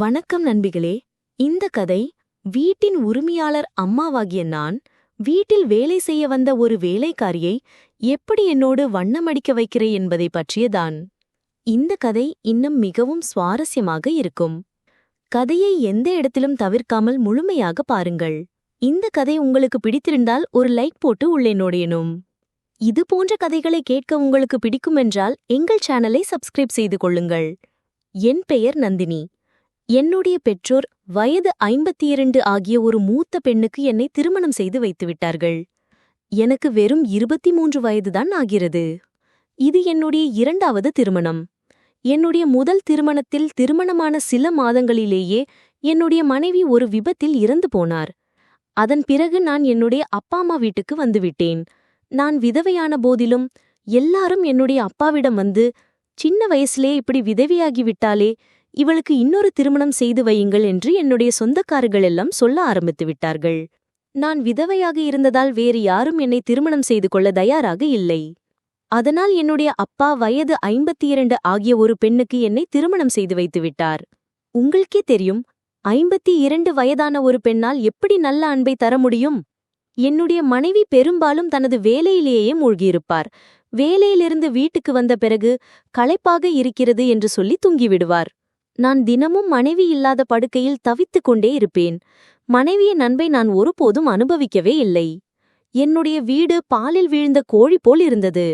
வணக்கம் நண்பிகளே. இந்த கதை வீட்டின் உரிமையாளர் அம்மாவாகிய நான் வீட்டில் வேலை செய்ய வந்த ஒரு வேலைக்காரியை எப்படி என்னோடு வண்ணமடிக்க வைக்கிறேன் என்பதை பற்றியதான். இந்த கதை இன்னும் மிகவும் சுவாரஸ்யமாக இருக்கும். கதையை எந்த இடத்திலும் தவிர்க்காமல் முழுமையாக பாருங்கள். இந்த கதை உங்களுக்கு பிடித்திருந்தால் ஒரு லைக் போட்டு உள்ளே நோடையனும் இது போன்ற கதைகளை கேட்க உங்களுக்கு பிடிக்குமென்றால் எங்கள் சேனலை சப்ஸ்கிரைப் செய்து கொள்ளுங்கள். என் பெயர் நந்தினி. என்னுடைய பெற்றோர் வயது ஐம்பத்தி இரண்டு ஆகிய ஒரு மூத்த பெண்ணுக்கு என்னை திருமணம் செய்து வைத்துவிட்டார்கள். எனக்கு வெறும் இருபத்தி மூன்று வயதுதான் ஆகிறது. இது என்னுடைய இரண்டாவது திருமணம். என்னுடைய முதல் திருமணத்தில் திருமணமான சில மாதங்களிலேயே என்னுடைய மனைவி ஒரு விபத்தில் இறந்து போனார். அதன் பிறகு நான் என்னுடைய அப்பா அம்மா வீட்டுக்கு வந்துவிட்டேன் நான் விதவையான போதிலும் எல்லாரும் என்னுடைய அப்பாவிடம் வந்து சின்ன வயசுலே இப்படி விதவையாகி விட்டாலே இவளுக்கு இன்னொரு திருமணம் செய்து வையுங்கள் என்று என்னுடைய சொந்தக்காரர்கள் எல்லாம் சொல்ல ஆரம்பித்து விட்டார்கள். நான் விதவையாக இருந்ததால் வேறு யாரும் என்னை திருமணம் செய்து கொள்ள தயாராக இல்லை. அதனால் என்னுடைய அப்பா வயது ஐம்பத்தி இரண்டு ஆகிய ஒரு பெண்ணுக்கு என்னை திருமணம் செய்து வைத்துவிட்டார் உங்களுக்கே தெரியும் ஐம்பத்தி இரண்டு வயதான ஒரு பெண்ணால் எப்படி நல்ல அன்பை தர முடியும்? என்னுடைய மனைவி பெரும்பாலும் தனது வேலையிலேயே மூழ்கியிருப்பார். வேலையிலிருந்து வீட்டுக்கு வந்த பிறகு களைப்பாக இருக்கிறது என்று சொல்லி தூங்கிவிடுவார். நான் தினமும் மனைவி இல்லாத படுக்கையில் தவித்துக் கொண்டே இருப்பேன். மனைவியின் நண்பை நான் ஒருபோதும் அனுபவிக்கவே இல்லை. என்னுடைய வீடு பாலில் வீழ்ந்த கோழி போல் இருந்தது.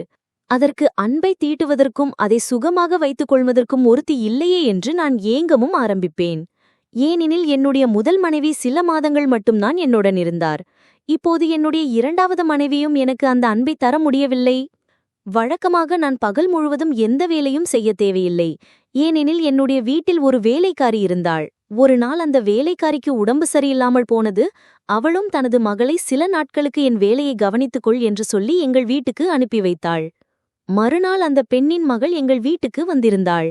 அதற்கு அன்பை தீட்டுவதற்கும் அதை சுகமாக வைத்துக் கொள்வதற்கும் ஒருத்தி இல்லையே என்று நான் ஏங்கமும் ஆரம்பிப்பேன். ஏனெனில் என்னுடைய முதல் மனைவி சில மாதங்கள் மட்டும்தான் என்னுடன் இருந்தார். இப்போது என்னுடைய இரண்டாவது மனைவியும் எனக்கு அந்த அன்பை தர முடியவில்லை. வழக்கமாக நான் பகல் முழுவதும் எந்த வேலையும் செய்ய தேவையில்லை. ஏனெனில் என்னுடைய வீட்டில் ஒரு வேலைக்காரி இருந்தாள். ஒரு நாள் அந்த வேலைக்காரிக்கு உடம்பு சரியில்லாமல் போனது அவளும் தனது மகளை சில நாட்களுக்கு என் வேலையை கவனித்துக்கொள் என்று சொல்லி எங்கள் வீட்டுக்கு அனுப்பி வைத்தாள். மறுநாள் அந்த பெண்ணின் மகள் எங்கள் வீட்டுக்கு வந்திருந்தாள்.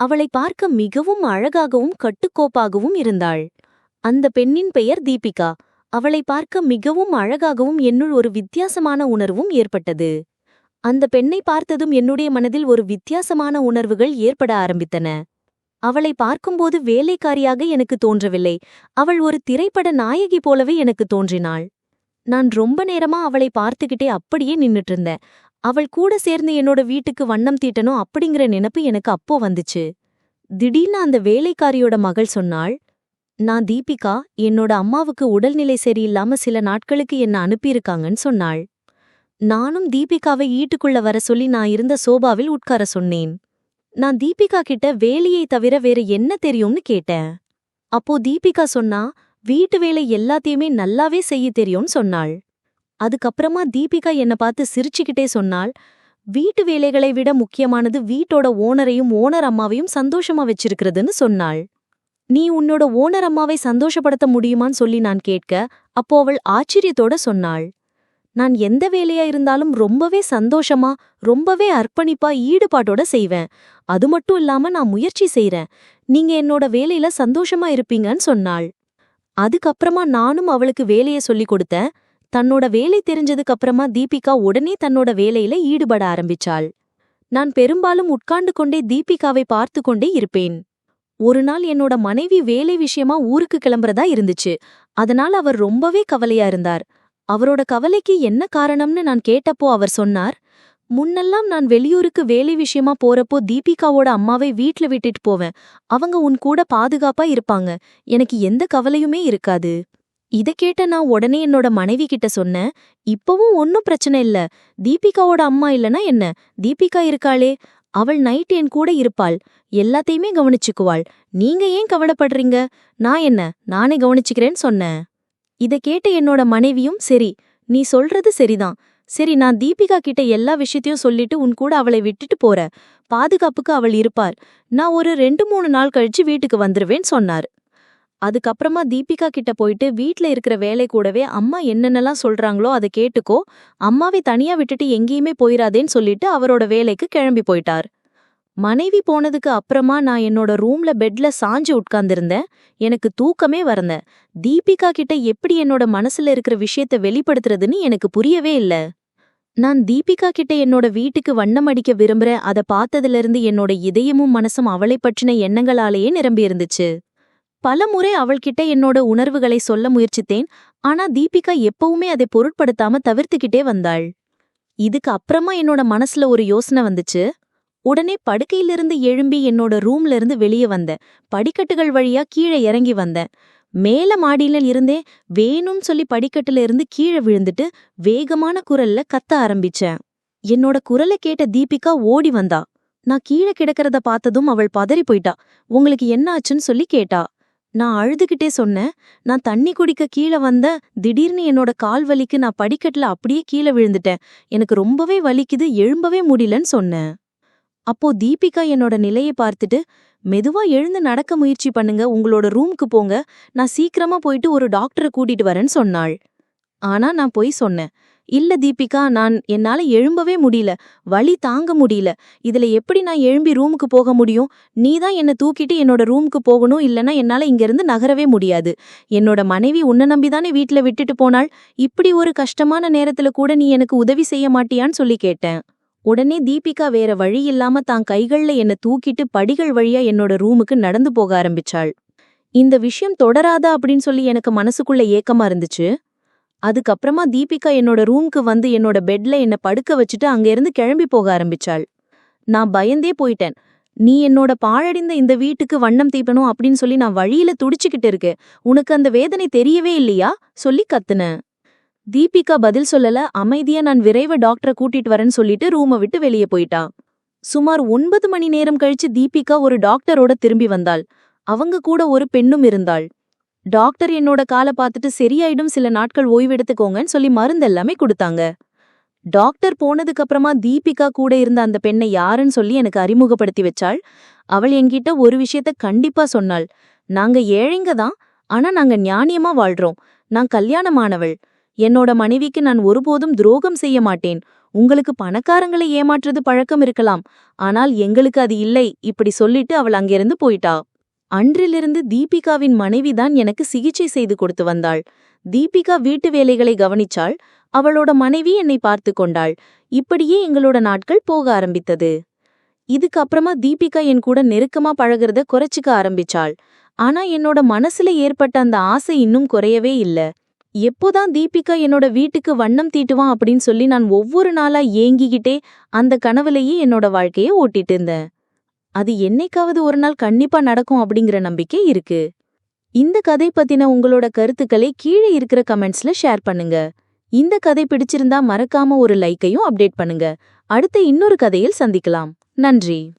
அவளை பார்க்க மிகவும் அழகாகவும் கட்டுக்கோப்பாகவும் இருந்தாள். அந்த பெண்ணின் பெயர் தீபிகா. அவளை பார்க்க மிகவும் அழகாகவும் என்னுள் ஒரு வித்தியாசமான உணர்வும் ஏற்பட்டது. அந்த பெண்ணை பார்த்ததும் என்னுடைய மனதில் ஒரு வித்தியாசமான உணர்வுகள் ஏற்பட ஆரம்பித்தன. அவளை பார்க்கும்போது வேலைக்காரியாக எனக்கு தோன்றவில்லை. அவள் ஒரு திரைப்பட நாயகி போலவே எனக்கு தோன்றினாள். நான் ரொம்ப நேரமா அவளை பார்த்துக்கிட்டே அப்படியே நின்னுட்டு இருந்தேன் அவள் கூட சேர்ந்து என்னோட வீட்டுக்கு வண்ணம் தீட்டணும் அப்படிங்கிற நினப்பு எனக்கு அப்போ வந்துச்சு. திடீர்னு அந்த வேலைக்காரியோட மகள் சொன்னாள் நான் தீபிகா என்னோட அம்மாவுக்கு உடல்நிலை சரியில்லாம சில நாட்களுக்கு என்ன அனுப்பியிருக்காங்கன்னு சொன்னாள். நானும் தீபிகாவை ஈட்டுக்குள்ள வர சொல்லி நான் இருந்த சோபாவில் உட்கார சொன்னேன். நான் தீபிகா கிட்ட வேலையை தவிர வேற என்ன தெரியும்னு கேட்டேன். அப்போ தீபிகா சொன்னா வீட்டு வேலை எல்லாத்தையுமே நல்லாவே செய்ய தெரியும்னு சொன்னாள். அதுக்கப்புறமா தீபிகா என்ன பார்த்து சிரிச்சுக்கிட்டே சொன்னாள் வீட்டு வேலைகளை விட முக்கியமானது வீட்டோட ஓனரையும் ஓனர் அம்மாவையும் சந்தோஷமா வச்சிருக்கிறதுன்னு சொன்னாள். நீ உன்னோட ஓனர் அம்மாவை சந்தோஷப்படுத்த முடியுமான்னு சொல்லி நான் கேட்க அப்போ அவள் ஆச்சரியத்தோட சொன்னாள். நான் எந்த வேலையா இருந்தாலும் ரொம்பவே சந்தோஷமா ரொம்பவே அர்ப்பணிப்பா ஈடுபாட்டோட செய்வேன். அது மட்டும் இல்லாம நான் முயற்சி செய்றேன். நீங்க என்னோட வேலையில சந்தோஷமா இருப்பீங்கன்னு சொன்னாள். அதுக்கப்புறமா நானும் அவளுக்கு வேலைய சொல்லிக் கொடுத்தேன். தன்னோட வேலை தெரிஞ்சதுக்கு அப்புறமா தீபிகா உடனே தன்னோட வேலையில ஈடுபட ஆரம்பிச்சாள். நான் பெரும்பாலும் உட்கார்ந்து கொண்டே தீபிகாவை பார்த்து கொண்டே இருப்பேன். ஒரு நாள் என்னோட மனைவி வேலை விஷயமா ஊருக்கு கிளம்புறதா இருந்துச்சு. அதனால அவர் ரொம்பவே கவலையா இருந்தார். அவரோட கவலைக்கு என்ன காரணம்னு நான் கேட்டப்போ அவர் சொன்னார் முன்னெல்லாம் நான் வெளியூருக்கு வேலை விஷயமா போறப்போ தீபிகாவோட அம்மாவை வீட்ல விட்டுட்டு போவேன். அவங்க உன் கூட பாதுகாப்பா இருப்பாங்க. எனக்கு எந்த கவலையுமே இருக்காது. இத கேட்ட நான் உடனே என்னோட மனைவி கிட்ட சொன்னேன் இப்பவும் ஒன்னும் பிரச்சனை இல்ல. தீபிகாவோட அம்மா இல்லனா என்ன? தீபிகா இருக்காளே. அவள் நைட் என் கூட இருப்பாள். எல்லாத்தையுமே கவனிச்சுக்குவாள். நீங்க ஏன் கவலைப்படுறீங்க? நான் என்ன? நானே கவனிச்சுக்கிறேன்னு சொன்னேன். இத கேட்ட என்னோட மனைவியும் சரி நீ சொல்றது சரிதான். சரி நான் தீபிகா கிட்ட எல்லா விஷயத்தையும் சொல்லிட்டு உன் கூட அவளை விட்டுட்டு போற பாதுகாப்புக்கு அவள் இருப்பார் நான் ஒரு ரெண்டு மூணு நாள் கழிச்சு வீட்டுக்கு வந்துருவேன் சொன்னார். அதுக்கப்புறமா தீபிகா கிட்ட போயிட்டு வீட்ல இருக்கிற வேலை கூடவே அம்மா என்னென்னலாம் சொல்றாங்களோ அதை கேட்டுக்கோ அம்மாவை தனியா விட்டுட்டு எங்கேயுமே போயிராதேன்னு சொல்லிட்டு அவரோட வேலைக்கு கிளம்பி போயிட்டார். மனைவி போனதுக்கு அப்புறமா நான் என்னோட ரூம்ல பெட்ல சாஞ்சு உட்கார்ந்திருந்தேன். எனக்கு தூக்கமே வரந்த தீபிகா கிட்ட எப்படி என்னோட மனசுல இருக்கிற விஷயத்த வெளிப்படுத்துறதுன்னு எனக்கு புரியவே இல்ல. நான் தீபிகா கிட்ட என்னோட வீட்டுக்கு வண்ணம் அடிக்க விரும்புறேன். அதை பார்த்ததிலிருந்து என்னோட இதயமும் மனசும் அவளை பற்றின எண்ணங்களாலேயே நிரம்பி இருந்துச்சு. பலமுறை அவள்கிட்ட என்னோட உணர்வுகளை சொல்ல முயற்சித்தேன். ஆனா தீபிகா எப்பவுமே அதை பொருட்படுத்தாம தவிர்த்துக்கிட்டே வந்தாள். இதுக்கு அப்புறமா என்னோட மனசுல ஒரு யோசனை வந்துச்சு. உடனே படுக்கையிலிருந்து எழும்பி என்னோட ரூம்ல இருந்து வெளியே வந்தேன் படிக்கட்டுகள் வழியா கீழே இறங்கி வந்தேன் மேல மாடியில இருந்தே வேணும்னு சொல்லி படிக்கட்டுல இருந்து கீழே விழுந்துட்டு வேகமான குரல்ல கத்த ஆரம்பிச்சேன். என்னோட குரலை கேட்ட தீபிகா ஓடி வந்தா. நான் கீழே கிடக்கிறத பார்த்ததும் அவள் பதறி போயிட்டா. உங்களுக்கு என்ன ஆச்சுன்னு சொல்லி கேட்டா. நான் அழுதுகிட்டே சொன்னேன். நான் தண்ணி குடிக்க கீழே வந்த திடீர்னு என்னோட கால் வலிக்கு நான் படிக்கட்டுல அப்படியே கீழே விழுந்துட்டேன். எனக்கு ரொம்பவே வலிக்குது எழும்பவே முடியலன்னு சொன்னேன். அப்போ தீபிகா என்னோட நிலையை பார்த்துட்டு மெதுவா எழுந்து நடக்க முயற்சி பண்ணுங்க உங்களோட ரூம்க்கு போங்க. நான் சீக்கிரமா போயிட்டு ஒரு டாக்டரை கூட்டிட்டு வரேன்னு சொன்னாள். ஆனா நான் போய் சொன்னேன் இல்ல தீபிகா நான் என்னால எழும்பவே முடியல. வலி தாங்க முடியல. இதுல எப்படி நான் எழும்பி ரூமுக்கு போக முடியும்? நீ தான் என்ன தூக்கிட்டு என்னோட ரூமுக்கு போகணும் இல்லனா என்னால இங்கிருந்து நகரவே முடியாது. என்னோட மனைவி உன்னை நம்பிதானே வீட்ல விட்டுட்டு போனாள்? இப்படி ஒரு கஷ்டமான நேரத்துல கூட நீ எனக்கு உதவி செய்ய மாட்டியான்னு சொல்லி கேட்டேன். உடனே தீபிகா வேற வழி இல்லாம தான் கைகள்ல என்ன தூக்கிட்டு படிகள் வழியா என்னோட ரூமுக்கு நடந்து போக ஆரம்பிச்சாள். இந்த விஷயம் தொடராதா அப்படின்னு சொல்லி எனக்கு மனசுக்குள்ள ஏக்கமா இருந்துச்சு. அதுக்கப்புறமா தீபிகா என்னோட ரூம்க்கு வந்து என்னோட பெட்ல என்ன படுக்க வச்சுட்டு அங்க இருந்து கிளம்பி போக ஆரம்பிச்சாள். நான் பயந்தே போயிட்டேன். நீ என்னோட பாழடைந்த இந்த வீட்டுக்கு வண்ணம் தீப்பணும் அப்படின்னு சொல்லி நான் வழியில துடிச்சுக்கிட்டு இருக்கு உனக்கு அந்த வேதனை தெரியவே இல்லையா? சொல்லி கத்துனேன். தீபிகா பதில் சொல்லல அமைதியா நான் விரைவ டாக்டரை கூட்டிட்டு வரேன்னு சொல்லிட்டு ரூமை விட்டு வெளியே போயிட்டா. சுமார் ஒன்பது மணி நேரம் கழிச்சு தீபிகா ஒரு டாக்டரோட திரும்பி வந்தாள். அவங்க கூட ஒரு பெண்ணும் இருந்தாள். டாக்டர் என்னோட காலை பார்த்துட்டு சரியாயிடும் சில நாட்கள் ஓய்வெடுத்துக்கோங்கன்னு சொல்லி மருந்து எல்லாமே கொடுத்தாங்க. டாக்டர் போனதுக்கு அப்புறமா தீபிகா கூட இருந்த அந்த பெண்ணை யாருன்னு சொல்லி எனக்கு அறிமுகப்படுத்தி வச்சாள். அவள் என்கிட்ட ஒரு விஷயத்த கண்டிப்பா சொன்னாள். நாங்க ஏழைங்க தான் ஆனா நாங்க ஞானியமா வாழ்றோம். நான் கல்யாணமானவள். என்னோட மனைவிக்கு நான் ஒருபோதும் துரோகம் செய்ய மாட்டேன். உங்களுக்கு பணக்காரங்களை ஏமாற்றுறது பழக்கம் இருக்கலாம். ஆனால் எங்களுக்கு அது இல்லை. இப்படி சொல்லிட்டு அவள் அங்கிருந்து போயிட்டா. அன்றிலிருந்து தீபிகாவின் மனைவிதான் எனக்கு சிகிச்சை செய்து கொடுத்து வந்தாள். தீபிகா வீட்டு வேலைகளை கவனிச்சாள். அவளோட மனைவி என்னை பார்த்து கொண்டாள். இப்படியே எங்களோட நாட்கள் போக ஆரம்பித்தது. இதுக்கப்புறமா தீபிகா என் கூட நெருக்கமா பழகுறத குறைச்சிக்க ஆரம்பிச்சாள். ஆனா என்னோட மனசுல ஏற்பட்ட அந்த ஆசை இன்னும் குறையவே இல்ல. எப்போதான் தீபிகா என்னோட வீட்டுக்கு வண்ணம் தீட்டுவான் அப்படின்னு சொல்லி நான் ஒவ்வொரு நாளா ஏங்கிக்கிட்டே அந்த கனவுலையே என்னோட வாழ்க்கைய ஓட்டிட்டு இருந்தேன். அது என்னைக்காவது ஒரு நாள் கண்டிப்பா நடக்கும் அப்படிங்கிற நம்பிக்கை இருக்கு. இந்த கதை பத்தின உங்களோட கருத்துக்களை கீழே இருக்கிற கமெண்ட்ஸ்ல ஷேர் பண்ணுங்க. இந்த கதை பிடிச்சிருந்தா மறக்காம ஒரு லைக்கையும் அப்டேட் பண்ணுங்க. அடுத்த இன்னொரு கதையில் சந்திக்கலாம். நன்றி.